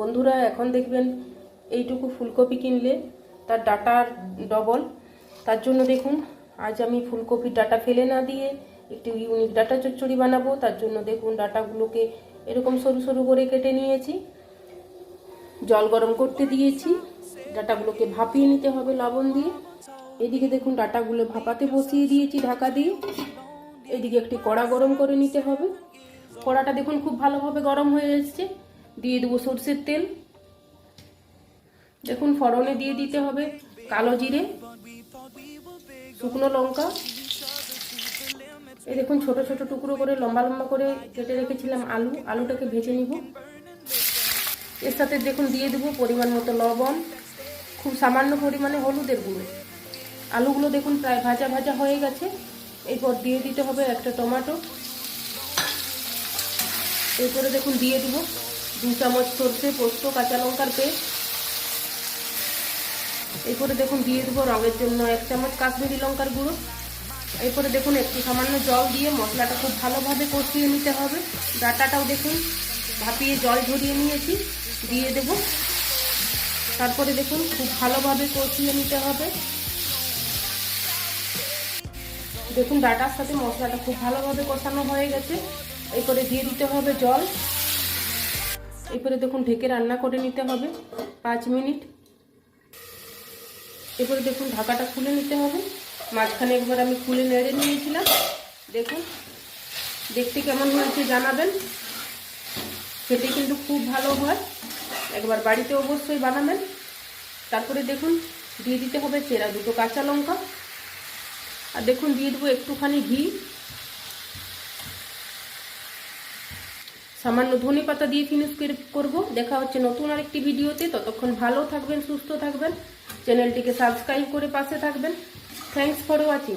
বন্ধুরা, এখন দেখবেন এইটুকু ফুলকপি কিনলে তার ডাটার ডবল। তার জন্য দেখুন, আজ আমি ফুলকপির ডাটা ফেলে না দিয়ে একটি ইউনিক ডাটা চচ্চড়ি বানাবো। তার জন্য দেখুন, ডাটাগুলোকে এরকম সরু সরু করে কেটে নিয়েছি। জল গরম করতে দিয়েছি। ডাটাগুলোকে ভাপিয়ে নিতে হবে লবণ দিয়ে। এদিকে দেখুন, ডাটাগুলো ভাপাতে বসিয়ে দিয়েছি ঢাকা দিয়ে। এদিকে একটি কড়া গরম করে নিতে হবে। কড়াটা দেখুন, খুব ভালোভাবে গরম হয়ে এসছে। দিয়ে দেবো সর্ষের তেল। দেখুন ফড়নে দিয়ে দিতে হবে কালো জিরে, শুকনো লঙ্কা। এই দেখুন ছোট ছোট টুকরো করে লম্বা লম্বা করে কেটে রেখেছিলাম আলু। আলুটাকে ভেজে নিব। এর সাথে দেখুন দিয়ে দেবো পরিমাণ মতো লবণ, খুব সামান্য পরিমাণে হলুদের গুঁড়ো। আলুগুলো দেখুন প্রায় ভাজা ভাজা হয়ে গেছে। এরপর দিয়ে দিতে হবে একটা টমেটো। এরপরে দেখুন দিয়ে দেবো দু চামচ সর্ষে, পোস্ত, কাঁচা লঙ্কার পেস্ট। এরপরে দেখুন দিয়ে দেবো রঙের জন্য এক চামচ কাশ্মীরি লঙ্কার গুঁড়ো। এরপরে দেখুন একটু সামান্য জল দিয়ে মশলাটা খুব ভালোভাবে কষিয়ে নিতে হবে। ডাটাটাও দেখুন ভাপিয়ে জল ঝরিয়ে নিয়েছি, দিয়ে দেব। তারপরে দেখুন খুব ভালোভাবে কষিয়ে নিতে হবে। দেখুন ডাটার সাথে মশলাটা খুব ভালোভাবে কষানো হয়ে গেছে। এরপরে দিয়ে দিতে হবে জল। এরপরে দেখুন ঢেকে রান্না করে নিতে হবে পাঁচ মিনিট। এরপরে দেখুন ঢাকাটা খুলে নিতে হবে। মাঝখানে একবার আমি খুলে নেড়ে নিয়েছিলাম। দেখুন, দেখতে কেমন হয়েছে জানাবেন। খেতে কিন্তু খুব ভালো হয়। একবার বাড়িতে অবশ্যই বানাবেন। তারপরে দেখুন, দিয়ে দিতে হবে চেরা দুটো কাঁচা লঙ্কা। আর দেখুন, দিয়ে দেবো একটুখানি ঘি। সামান্য ধনে পাতা দিয়ে ফিনিশ করব। দেখা হচ্ছে নতুন আরেকটি ভিডিওতে। ততক্ষণ ভালো থাকবেন, সুস্থ থাকবেন। চ্যানেলটিকে সাবস্ক্রাইব করে পাশে থাকবেন। Thanks for watching